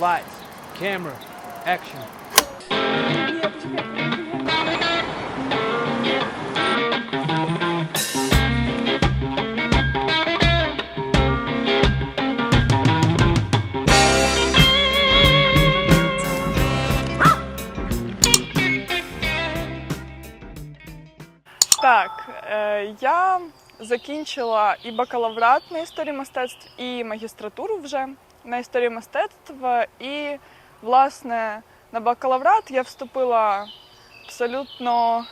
Lights, camera, action. Так, е, я закінчила і бакалаврат на історії мистецтв, і магістратуру вже на історії мистецтв. І, власне, на бакалаврат я вступила абсолютно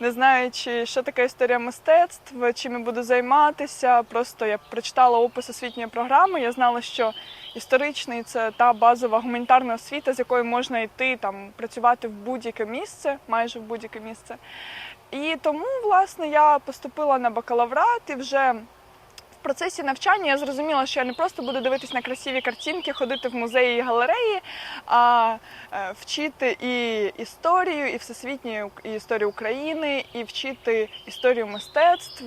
не знаючи, що таке історія мистецтв, чим я буду займатися. Просто я прочитала опис освітньої програми. Я знала, що історичний це та базова гуманітарна освіта, з якою можна йти там працювати в будь-яке місце, майже в будь-яке місце. І тому, власне, я поступила на бакалаврат і вже процесі навчання я зрозуміла, що я не просто буду дивитись на красиві картинки, ходити в музеї і галереї, а е, вчити і історію, і всесвітню і історію України, і вчити історію мистецтв,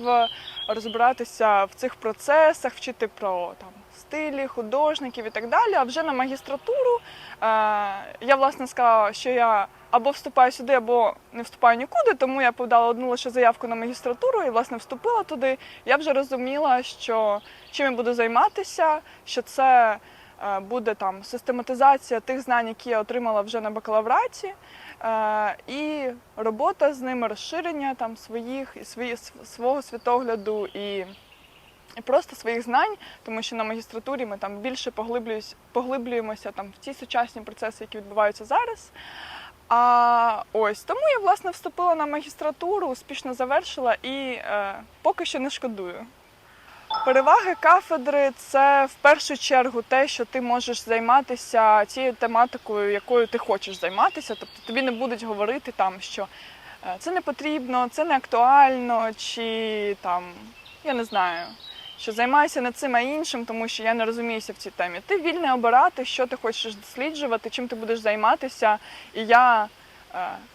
розбиратися в цих процесах, вчити про там стилі, художників і так далі. А вже на магістратуру е, я власне сказала, що я або вступаю сюди, або не вступаю нікуди. Тому я подала одну лише заявку на магістратуру і власне вступила туди. Я вже розуміла, що чим я буду займатися, що це е, буде там систематизація тих знань, які я отримала вже на бакалавраті, е, і робота з ними, розширення там своїх і свої свого світогляду і. І просто своїх знань, тому що на магістратурі ми там більше поглиблюємося, поглиблюємося там в ті сучасні процеси, які відбуваються зараз. А ось тому я власне вступила на магістратуру, успішно завершила і е, поки що не шкодую. Переваги кафедри це в першу чергу те, що ти можеш займатися цією тематикою, якою ти хочеш займатися. Тобто тобі не будуть говорити там, що е, це не потрібно, це не актуально, чи там я не знаю. Що займаюся не цим, а іншим, тому що я не розуміюся в цій темі. Ти вільний обирати, що ти хочеш досліджувати, чим ти будеш займатися. І я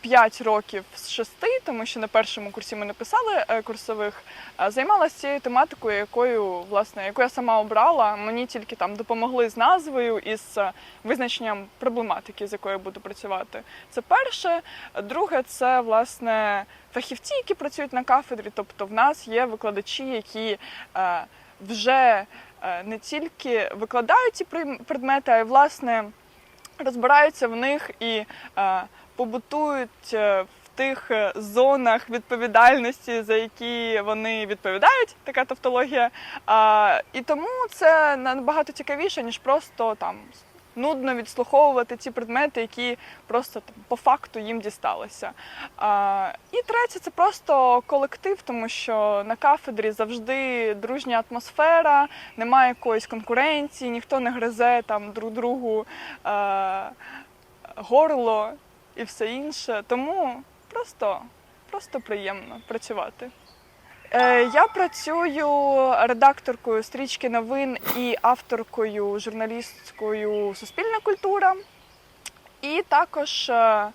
5 років з 6, тому що на першому курсі ми не писали е, курсових, е, займалася цією тематикою, якою власне яку я сама обрала. Мені тільки там допомогли з назвою і з е, визначенням проблематики, з якою я буду працювати. Це перше. Друге, це власне фахівці, які працюють на кафедрі. Тобто, в нас є викладачі, які вже не тільки викладають ці предмети, а й власне розбираються в них і побутують е, в тих е, зонах відповідальності, за які вони відповідають, така тавтологія. І тому це набагато цікавіше, ніж просто там. Нудно відслуховувати ці предмети, які просто там по факту їм дісталися. А, І третє це просто колектив, тому що на кафедрі завжди дружня атмосфера, немає якоїсь конкуренції, ніхто не гризе там друг другу а, горло і все інше. Тому просто, просто приємно працювати. Е, Я працюю редакторкою стрічки новин і авторкою журналісткою Суспільна культура. І також е,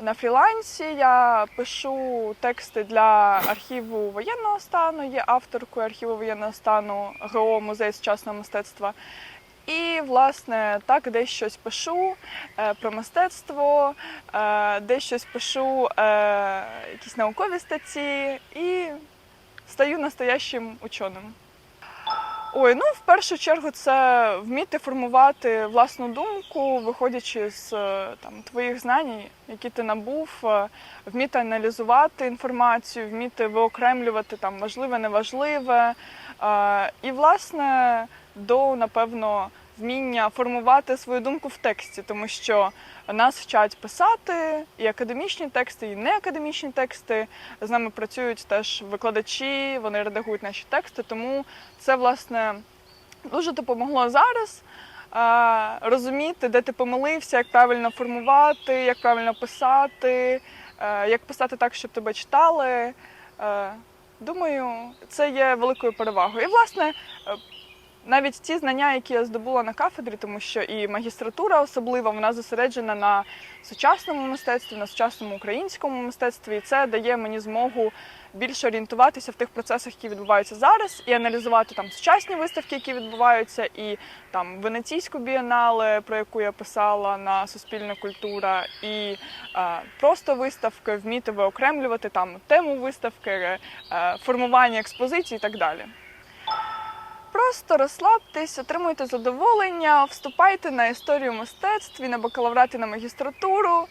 на фрілансі я пишу тексти для архіву воєнного стану, є авторкою архіву воєнного стану ГО Музей сучасного мистецтва. І, власне, так десь щось пишу е, про мистецтво, е, десь щось пишу, е, якісь наукові статті і стаю настоящим ученим. Ой, ну в першу чергу це вміти формувати власну думку, виходячи з там твоїх знань, які ти набув, вміти аналізувати інформацію, вміти виокремлювати там важливе, неважливе. І, власне, до напевно вміння формувати свою думку в тексті, тому що нас вчать писати і академічні тексти, і неакадемічні тексти. З нами працюють теж викладачі, вони редагують наші тексти. Тому це власне дуже допомогло зараз. Розуміти, де ти помилився, як правильно формувати, як правильно писати, як писати так, щоб тебе читали. Думаю, це є великою перевагою. І, власне, навіть ті знання, які я здобула на кафедрі, тому що і магістратура особливо вона зосереджена на сучасному мистецтві, на сучасному українському мистецтві, і це дає мені змогу більше орієнтуватися в тих процесах, які відбуваються зараз, і аналізувати там сучасні виставки, які відбуваються, і там Венеційську бієнале, про яку я писала на Суспільна культура, і е, просто виставки, вміти виокремлювати там тему виставки, е, формування експозиції і так далі. Просто розслабтесь, отримуйте задоволення, вступайте на історію мистецтв і на бакалаврат і на магістратуру.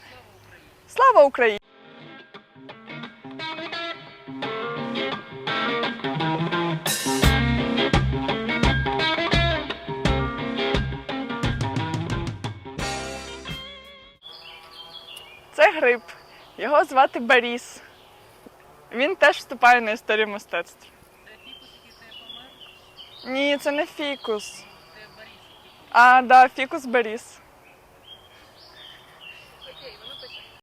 Слава Україні! Це гриб. Його звати Борис. Він теж вступає на історію мистецтв. Ні, це не фікус. А, да, фікус Борис.